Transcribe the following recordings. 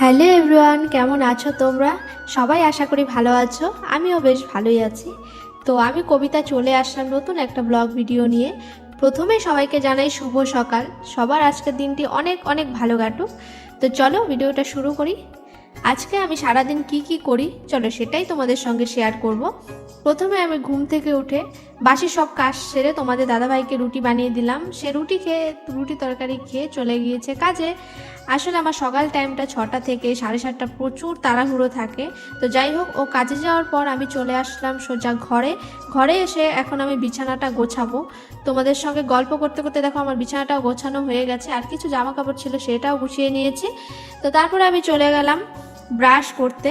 Hello everyone, কেমন আছো তোমরা? সবাই আশা করি ভালো আছো, আমিও বেশ ভালোই আছি। তো আমি কবিতা চলে আসলাম নতুন একটা ব্লগ ভিডিও নিয়ে। প্রথমে সবাইকে জানাই শুভ সকাল। সবার আজকের দিনটি অনেক অনেক ভালো কাটুক। তো চলো ভিডিওটা শুরু করি। আজকে আমি সারাদিন কি কি করি, চলো সেটাই তোমাদের সঙ্গে শেয়ার করব। প্রথমে আমি ঘুম থেকে উঠে বাসি সব কাজ সেরে তোমাদের দাদাভাইকে রুটি বানিয়ে দিলাম। সে রুটি খেয়ে, রুটি তরকারি খেয়ে চলে গিয়েছে কাজে। আসলে আমার সকাল টাইমটা ছটা থেকে সাড়ে সাতটা প্রচুর তাড়াহুড়ো থাকে। তো যাই হোক, ও কাজে যাওয়ার পর আমি চলে আসলাম সোজা ঘরে। ঘরে এসে এখন আমি বিছানাটা গোছাবো। তোমাদের সঙ্গে গল্প করতে করতে দেখো আমার বিছানাটাও গোছানো হয়ে গেছে। আর কিছু জামা কাপড় ছিল সেটাও গুছিয়ে নিয়েছি। তো তারপরে আমি চলে গেলাম ব্রাশ করতে।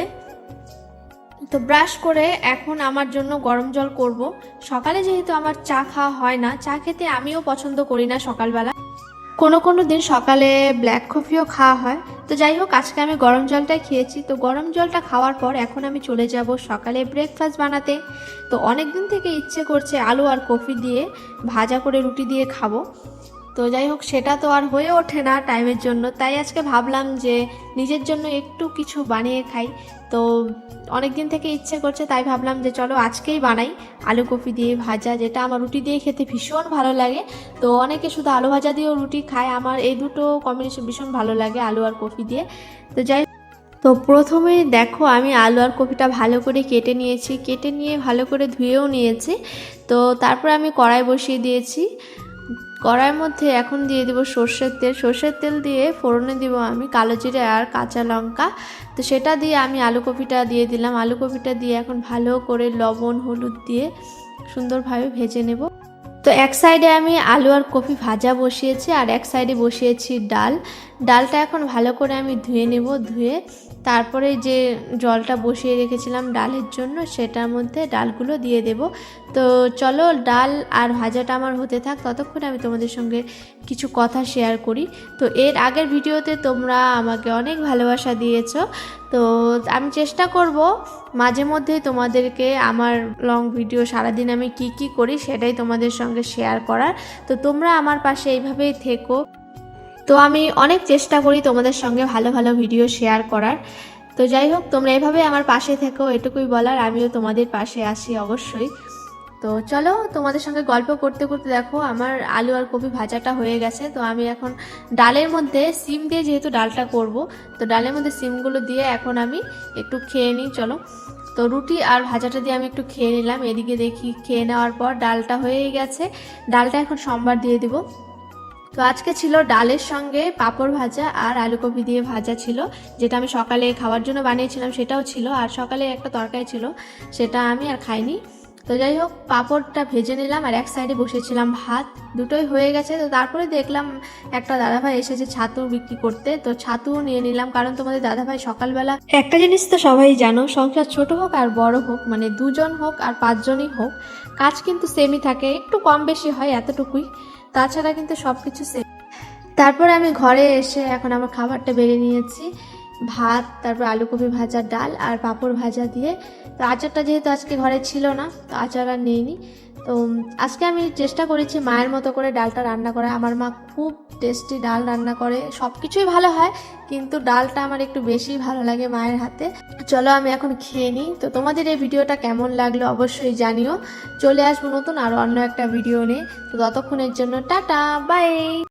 তো ব্রাশ করে এখন আমার জন্য গরম জল করব। সকালে যেহেতু আমার চা খাওয়া হয় না, চা খেতে আমিও পছন্দ করি না সকালবেলা। কোনো কোনো দিন সকালে ব্ল্যাক কফিও খাওয়া হয়। তো যাই হোক, আজকে আমি গরম জলটাই খেয়েছি। তো গরম জলটা খাওয়ার পর এখন আমি চলে যাব সকালে ব্রেকফাস্ট বানাতে। তো অনেক দিন থেকে ইচ্ছে করছে আলু আর কফি দিয়ে ভাজা করে রুটি দিয়ে খাব। তো যাই হোক, সেটা তো আর হয়ে ওঠে না টাইমের জন্য। তাই আজকে ভাবলাম যে নিজের জন্য একটু কিছু বানিয়ে খাই। তো অনেক দিন থেকে ইচ্ছে করছে, তাই ভাবলাম যে চলো আজকেই বানাই। আলু কপি দিয়ে ভাজা, যেটা আমার রুটি দিয়ে খেতে ভীষণ ভালো লাগে। তো অনেকে শুধু আলু ভাজা দিয়েও রুটি খায়। আমার এই দুটো কম্বিনেশন ভীষণ ভালো লাগে আলু আর কফি দিয়ে। তো যাই তো প্রথমে দেখো, আমি আলু আর কপিটা ভালো করে কেটে নিয়েছি। কেটে নিয়ে ভালো করে ধুয়েও নিয়েছি। তো তারপর আমি কড়াই বসিয়ে দিয়েছি। কড়াইয়ের মধ্যে এখন দিয়ে দিব সর্ষের তেল। সর্ষের তেল দিয়ে ফোড়নে দিব আমি কালো জিরে আর কাঁচা লঙ্কা। তো সেটা দিয়ে আমি আলু কপিটা দিয়ে দিলাম। আলু কপিটা দিয়ে এখন ভালো করে লবণ, হলুদ দিয়ে সুন্দরভাবে ভেজে নেব। তো এক সাইডে আমি আলু আর কফি ভাজা বসিয়েছি আর এক সাইডে বসিয়েছি ডাল। ডালটা এখন ভালো করে আমি ধুয়ে নেব। ধুয়ে তারপরে যে জলটা বসিয়ে রেখেছিলাম ডালের জন্য, সেটার মধ্যে ডালগুলো দিয়ে দেব। তো চলো, ডাল আর ভাজাটা আমার হতে থাক, ততক্ষণ আমি তোমাদের সঙ্গে কিছু কথা শেয়ার করি। তো এর আগের ভিডিওতে তোমরা আমাকে অনেক ভালোবাসা দিয়েছ। তো আমি চেষ্টা করব মাঝে মধ্যে তোমাদেরকে আমার লং ভিডিও সারাদিন আমি কি কি করি সেটাই তোমাদের সঙ্গে শেয়ার করার। তো তোমরা আমার পাশে এইভাবেই থেকো। তো আমি অনেক চেষ্টা করি তোমাদের সঙ্গে ভালো ভালো ভিডিও শেয়ার করার। তো যাই হোক তোমরা এভাবে আমার পাশে থেকো, এটুকুই বলার, আমিও তোমাদের পাশে আসি অবশ্যই। তো চলো, তোমাদের সঙ্গে গল্প করতে করতে দেখো, আমার আলু আর কপি ভাজাটা হয়ে গেছে। তো আমি এখন ডালের মধ্যে সিম দিয়ে যেহেতু ডালটা করব, তো ডালের মধ্যে সিমগুলো দিয়ে এখন আমি একটু খেয়ে নিই, চলো। তো রুটি আর ভাজাটা দিয়ে আমি একটু খেয়ে নিলাম, এদিকে দেখি, খেয়ে নেওয়ার পর ডালটা হয়ে গেছে। ডালটা এখন সোমবার দিয়ে দিব। তো আজকে ছিল ডালের সঙ্গে পাঁপড় ভাজা আর আলু কপি দিয়ে ভাজা ছিল, যেটা আমি সকালে খাওয়ার জন্য বানিয়েছিলাম সেটাও ছিল, আর সকালে একটা তরকারি ছিল সেটা আমি আর খাইনি। তো যাই হোক, পাঁপড়টা ভেজে নিলাম আর এক সাইডে বসেছিলাম ভাত, দুটোই হয়ে গেছে। তো তারপরে দেখলাম একটা দাদাভাই এসেছে ছাতু বিক্রি করতে, তো ছাতুও নিয়ে নিলাম। কারণ তোমাদের দাদাভাই সকালবেলা, একটা জিনিস তো সবাই জানো, সংসার ছোট হোক আর বড় হোক মানে দুজন হোক আর পাঁচজনই হোক, কাজ কিন্তু সেমই থাকে, একটু কম বেশি হয় এতটুকুই। তাছাড়া কিন্তু সব কিছু সেফ তারপর আমি ঘরে এসে এখন আমার খাবারটা বেড়ে নিয়েছি। ভাত, তারপর আলু কপি ভাজা, ডাল আর পাঁপড় ভাজা দিয়ে। তো আচারটা যেহেতু আজকে ঘরে ছিল না, তো আচার আর নেইনি। তো আজকে আমি চেষ্টা করেছি মায়ের মতো করে ডালটা রান্না করা আমার মা খুব টেস্টি ডাল রান্না করে সব কিছুই ভালো হয়, কিন্তু ডালটা আমার একটু বেশি ভালো লাগে মায়ের হাতে। চলো আমি এখন খেয়ে নিই। তো তোমাদের এই ভিডিওটা কেমন লাগল অবশ্যই জানিও। চলে আসব নতুন আরও অন্য একটা ভিডিও নিয়ে। তো ততক্ষণের জন্য টাটা বাই